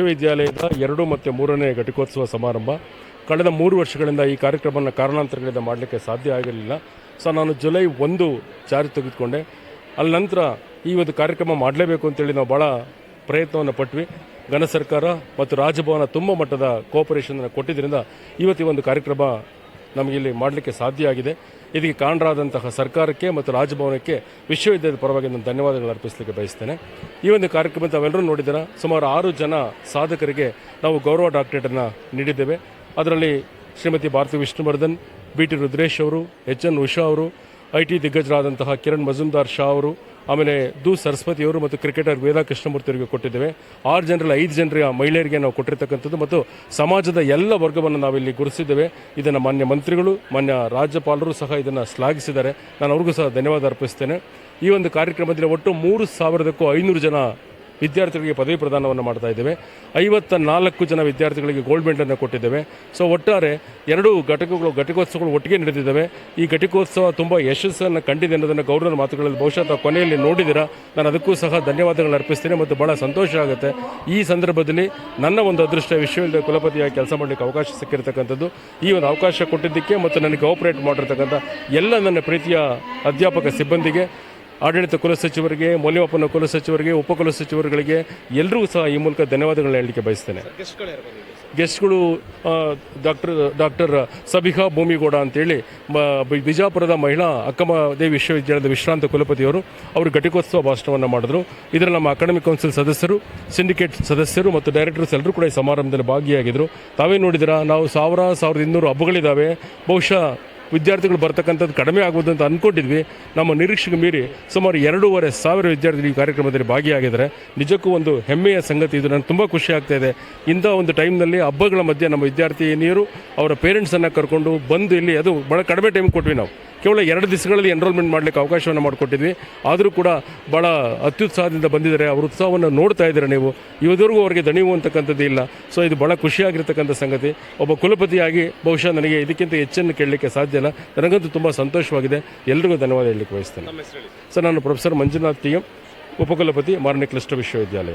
ವಿಶ್ವವಿದ್ಯಾಲಯದ ಎರಡು ಮತ್ತು ಮೂರನೇ ಘಟಿಕೋತ್ಸವ ಸಮಾರಂಭ. ಕಳೆದ ಮೂರು ವರ್ಷಗಳಿಂದ ಈ ಕಾರ್ಯಕ್ರಮವನ್ನು ಕಾರಣಾಂತರಗಳಿಂದ ಮಾಡಲಿಕ್ಕೆ ಸಾಧ್ಯ ಆಗಿರಲಿಲ್ಲ. ಸೊ ನಾನು ಜುಲೈ ಒಂದು ಜಾರಿ ತೆಗೆದುಕೊಂಡೆ. ಅಲ್ಲಿ ನಂತರ ಈ ಒಂದು ಕಾರ್ಯಕ್ರಮ ಮಾಡಲೇಬೇಕು ಅಂತೇಳಿ ನಾವು ಭಾಳ ಪ್ರಯತ್ನವನ್ನು ಪಟ್ವಿ. ಘನ ಸರ್ಕಾರ ಮತ್ತು ರಾಜಭವನ ತುಂಬ ಮಟ್ಟದ ಕೋಪರೇಷನ್ ಕೊಟ್ಟಿದ್ದರಿಂದ ಇವತ್ತು ಈ ಒಂದು ಕಾರ್ಯಕ್ರಮ ನಮಗಿಲ್ಲಿ ಮಾಡಲಿಕ್ಕೆ ಸಾಧ್ಯ ಆಗಿದೆ. ಇದಕ್ಕೆ ಕಾರಣರಾದಂತಹ ಸರ್ಕಾರಕ್ಕೆ ಮತ್ತು ರಾಜಭವನಕ್ಕೆ ವಿಶ್ವವಿದ್ಯಾಲಯದ ಪರವಾಗಿ ನಾನು ಧನ್ಯವಾದಗಳು ಅರ್ಪಿಸಲಿಕ್ಕೆ ಬಯಸ್ತೇನೆ. ಈ ಒಂದು ಕಾರ್ಯಕ್ರಮ ತಾವೆಲ್ಲರೂ ನೋಡಿದ್ದೀರ, ಸುಮಾರು ಆರು ಜನ ಸಾಧಕರಿಗೆ ನಾವು ಗೌರವ ಡಾಕ್ಟರೇಟನ್ನು ನೀಡಿದ್ದೇವೆ. ಅದರಲ್ಲಿ ಶ್ರೀಮತಿ ಭಾರತಿ ವಿಷ್ಣುವರ್ಧನ್ ಬಿ ಟಿ ರುದ್ರೇಶ್ ಅವರು, ಎಚ್ ಎನ್ ಉಷಾ ಅವರು ಐ ಟಿ ದಿಗ್ಗಜರಾದಂತಹ ಕಿರಣ್ ಮಜುಂದಾರ್ ಶಾ ಅವರು, ಆಮೇಲೆ ದು ಸರಸ್ವತಿ ಅವರು ಮತ್ತು ಕ್ರಿಕೆಟರ್ ವೇದಾ ಕೃಷ್ಣಮೂರ್ತಿ ಅವರಿಗೆ ಕೊಟ್ಟಿದ್ದೇವೆ. ಆರು ಜನರಲ್ಲಿ ಐದು ಜನರ ಮಹಿಳೆಯರಿಗೆ ನಾವು ಕೊಟ್ಟಿರ್ತಕ್ಕಂಥದ್ದು ಮತ್ತು ಸಮಾಜದ ಎಲ್ಲ ವರ್ಗವನ್ನು ನಾವಿಲ್ಲಿ ಗುರುತಿಸಿದ್ದೇವೆ. ಇದನ್ನು ಮಾನ್ಯ ಮಂತ್ರಿಗಳು, ಮಾನ್ಯ ರಾಜ್ಯಪಾಲರು ಸಹ ಇದನ್ನು ಶ್ಲಾಘಿಸಿದ್ದಾರೆ. ನಾನು ಅವ್ರಿಗೂ ಸಹ ಧನ್ಯವಾದ ಅರ್ಪಿಸ್ತೇನೆ. ಈ ಒಂದು ಕಾರ್ಯಕ್ರಮದಲ್ಲಿ ಒಟ್ಟು ಮೂರು ಸಾವಿರದಕ್ಕೂ ಐನೂರು ಜನ ವಿದ್ಯಾರ್ಥಿಗಳಿಗೆ ಪದವಿ ಪ್ರದಾನವನ್ನು ಮಾಡ್ತಾ ಇದ್ದೇವೆ. ಐವತ್ತ ನಾಲ್ಕು ಜನ ವಿದ್ಯಾರ್ಥಿಗಳಿಗೆ ಗೋಲ್ಡ್ ಮೆಡಲನ್ನು ಕೊಟ್ಟಿದ್ದೇವೆ. ಸೊ ಒಟ್ಟಾರೆ ಎರಡು ಘಟಕಗಳು, ಘಟಿಕೋತ್ಸವಗಳು ಒಟ್ಟಿಗೆ ನಡೆದಿದ್ದಾವೆ. ಈ ಘಟಿಕೋತ್ಸವ ತುಂಬ ಯಶಸ್ಸನ್ನು ಕಂಡಿದೆ ಅನ್ನೋದನ್ನು ಗೌರವನ ಮಾತುಗಳಲ್ಲಿ ಬಹುಶಃ ತಾವು ಕೊನೆಯಲ್ಲಿ ನೋಡಿದ್ದೀರಾ. ನಾನು ಅದಕ್ಕೂ ಸಹ ಧನ್ಯವಾದಗಳನ್ನು ಅರ್ಪಿಸ್ತೇನೆ ಮತ್ತು ಬಹಳ ಸಂತೋಷ ಆಗುತ್ತೆ. ಈ ಸಂದರ್ಭದಲ್ಲಿ ನನ್ನ ಒಂದು ಅದೃಷ್ಟ ವಿಶ್ವವಿದ್ಯಾಲಯ ಕುಲಪತಿಯಾಗಿ ಕೆಲಸ ಮಾಡಲಿಕ್ಕೆ ಅವಕಾಶ ಸಿಕ್ಕಿರತಕ್ಕಂಥದ್ದು. ಈ ಒಂದು ಅವಕಾಶ ಕೊಟ್ಟಿದ್ದಕ್ಕೆ ಮತ್ತು ನನಗೆ ಆಪರೇಟ್ ಮಾಡಿರ್ತಕ್ಕಂಥ ಎಲ್ಲ ನನ್ನ ಪ್ರೀತಿಯ ಅಧ್ಯಾಪಕ ಸಿಬ್ಬಂದಿಗೆ ಆಡಳಿತ ಕುಲಸಚಿವರಿಗೆ ಮೌಲ್ಯಮಾಪನ ಕುಲಸಚಿವರಿಗೆ ಉಪಕುಲಸಚಿವರುಗಳಿಗೆ ಎಲ್ಲರಿಗೂ ಸಹ ಈ ಮೂಲಕ ಧನ್ಯವಾದಗಳನ್ನ ಹೇಳಲಿಕ್ಕೆ ಬಯಸ್ತೇನೆ. ಗೆಸ್ಟ್ಗಳು ಡಾಕ್ಟರ್ ಡಾಕ್ಟರ್ ಸಬಿಹಾ ಭೂಮಿಗೌಡ ಅಂತೇಳಿ ಬಿಜಾಪುರದ ಮಹಿಳಾ ಅಕ್ಕಮ ದೇವಿ ವಿಶ್ವವಿದ್ಯಾಲಯದ ವಿಶ್ರಾಂತ ಕುಲಪತಿಯವರು ಅವರು ಘಟಿಕೋತ್ಸವ ಭಾಷಣವನ್ನು ಮಾಡಿದ್ರು. ಇದರಲ್ಲಿ ನಮ್ಮ ಅಕಾಡೆಮಿಕ್ ಕೌನ್ಸಿಲ್ ಸದಸ್ಯರು, ಸಿಂಡಿಕೇಟ್ ಸದಸ್ಯರು ಮತ್ತು ಡೈರೆಕ್ಟರ್ಸ್ ಎಲ್ಲರೂ ಕೂಡ ಈ ಸಮಾರಂಭದಲ್ಲಿ ಭಾಗಿಯಾಗಿದ್ದರು ತಾವೇ ನೋಡಿದಿರಾ ನಾವು ಸಾವಿರ, ಸಾವಿರದ ಇನ್ನೂರು ಹಬ್ಬಗಳಿದ್ದಾವೆ. ಬಹುಶಃ ವಿದ್ಯಾರ್ಥಿಗಳು ಬರ್ತಕ್ಕಂಥದ್ದು ಕಡಿಮೆ ಆಗ್ಬೋದು ಅಂತ ಅಂದ್ಕೊಂಡಿದ್ವಿ ನಮ್ಮ ನಿರೀಕ್ಷೆಗೆ ಮೀರಿ ಸುಮಾರು ಎರಡೂವರೆ ಸಾವಿರ ವಿದ್ಯಾರ್ಥಿಗಳು ಈ ಕಾರ್ಯಕ್ರಮದಲ್ಲಿ ಭಾಗಿಯಾಗಿದ್ದಾರೆ. ನಿಜಕ್ಕೂ ಒಂದು ಹೆಮ್ಮೆಯ ಸಂಗತಿ ಇದು. ನನಗೆ ತುಂಬ ಖುಷಿ ಆಗ್ತಾ ಇದೆ. ಇಂಥ ಒಂದು ಟೈಮ್ನಲ್ಲಿ ಹಬ್ಬಗಳ ಮಧ್ಯೆ ನಮ್ಮ ವಿದ್ಯಾರ್ಥಿನಿಯರು ಅವರ ಪೇರೆಂಟ್ಸನ್ನು ಕರ್ಕೊಂಡು ಬಂದು ಇಲ್ಲಿ ಅದು ಭಾಳ ಕಡಿಮೆ ಟೈಮ್ ಕೊಟ್ವಿ ನಾವು. ಕೇವಲ ಎರಡು ದಿವಸಗಳಲ್ಲಿ ಎನ್ರೋಲ್ಮೆಂಟ್ ಮಾಡಲಿಕ್ಕೆ ಅವಕಾಶವನ್ನು ಮಾಡಿಕೊಟ್ಟಿದ್ವಿ. ಆದರೂ ಕೂಡ ಭಾಳ ಅತ್ಯುತ್ಸಾಹದಿಂದ ಬಂದಿದ್ದಾರೆ. ಅವ್ರ ಉತ್ಸಾಹವನ್ನು ನೋಡ್ತಾ ಇದ್ದೀರಾ ನೀವು. ಇವತ್ತವರೆಗೂ ಅವರಿಗೆ ದಣಿವು ಅಂತಕ್ಕಂಥದ್ದು ಇಲ್ಲ. ಸೊ ಇದು ಭಾಳ ಖುಷಿಯಾಗಿರ್ತಕ್ಕಂಥ ಸಂಗತಿ. ಒಬ್ಬ ಕುಲಪತಿಯಾಗಿ ಬಹುಶಃ ನನಗೆ ಇದಕ್ಕಿಂತ ಹೆಚ್ಚನ್ನು ಕೇಳಲಿಕ್ಕೆ ಸಾಧ್ಯ ಇಲ್ಲ. ನನಗಂತೂ ತುಂಬ ಸಂತೋಷವಾಗಿದೆ. ಎಲ್ರಿಗೂ ಧನ್ಯವಾದ ಹೇಳಲಿಕ್ಕೆ ಬಯಸ್ತೇನೆ. ಸರ್ ನಾನು ಪ್ರೊಫೆಸರ್ ಮಂಜುನಾಥ್ ಟಿ ಎಂ ಉಪಕುಲಪತಿ ಮಾರನೇ ಕ್ಲಿಷ್ಟ ವಿಶ್ವವಿದ್ಯಾಲಯ.